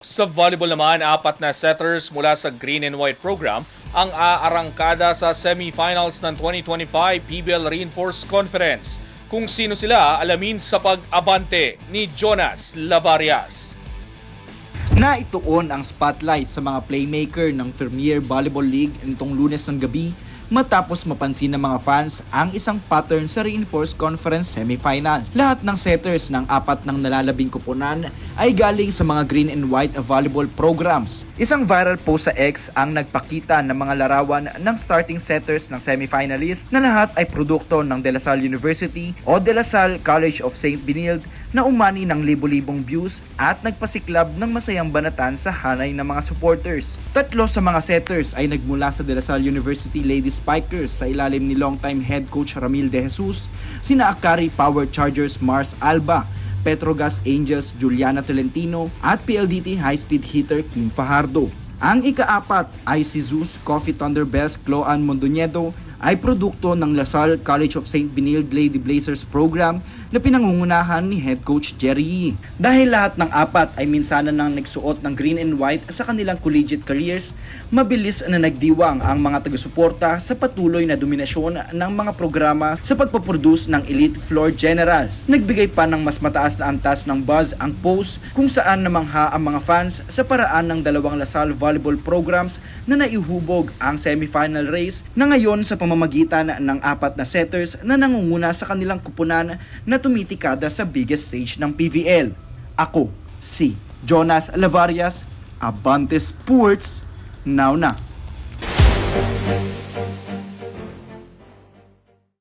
Sa volleyball naman, apat na setters mula sa Green and White program ang aarangkada sa semifinals ng 2025 PBL Reinforced Conference. Kung sino sila, alamin sa pag-abante ni Jonas Lavarias. Naituon ang spotlight sa mga playmaker ng Premier Volleyball League nitong lunes ng gabi matapos mapansin ng mga fans ang isang pattern sa Reinforced Conference Semifinals. Lahat ng setters ng apat ng nalalabing kupunan ay galing sa mga green and white volleyball programs. Isang viral post sa X ang nagpakita ng mga larawan ng starting setters ng semifinalists na lahat ay produkto ng De La Salle University o De La Salle College of St. Benilde na umani ng libo-libong views at nagpasiklab ng masayang banatan sa hanay ng mga supporters. Tatlo sa mga setters ay nagmula sa De La Salle University Lady Spikers sa ilalim ni longtime head coach Ramil De Jesus, sina Akari Power Chargers Mars Alba, Petrogas Angels Juliana Tolentino at PLDT high speed hitter Kim Fajardo. Ang ikaapat ay si Zeus Coffee Thunder Best Cloan Mondoñedo ay produkto ng Lasal College of St. Benilde Lady Blazers program na pinangungunahan ni head coach Jerry. Dahil lahat ng apat ay minsanan nang nagsuot ng green and white sa kanilang collegiate careers, mabilis na nagdiwang ang mga taga-suporta sa patuloy na dominasyon ng mga programa sa pagpaproduce ng elite floor generals. Nagbigay pa ng mas mataas na antas ng buzz ang post kung saan namangha ang mga fans sa paraan ng dalawang Lasal volleyball programs na naihubog ang semifinal race na ngayon sa pamamagitan ng apat na setters na nangunguna sa kanilang kupunan na tumitikada sa biggest stage ng PVL. Ako, si Jonas Lavarias, Abante Sports, now na.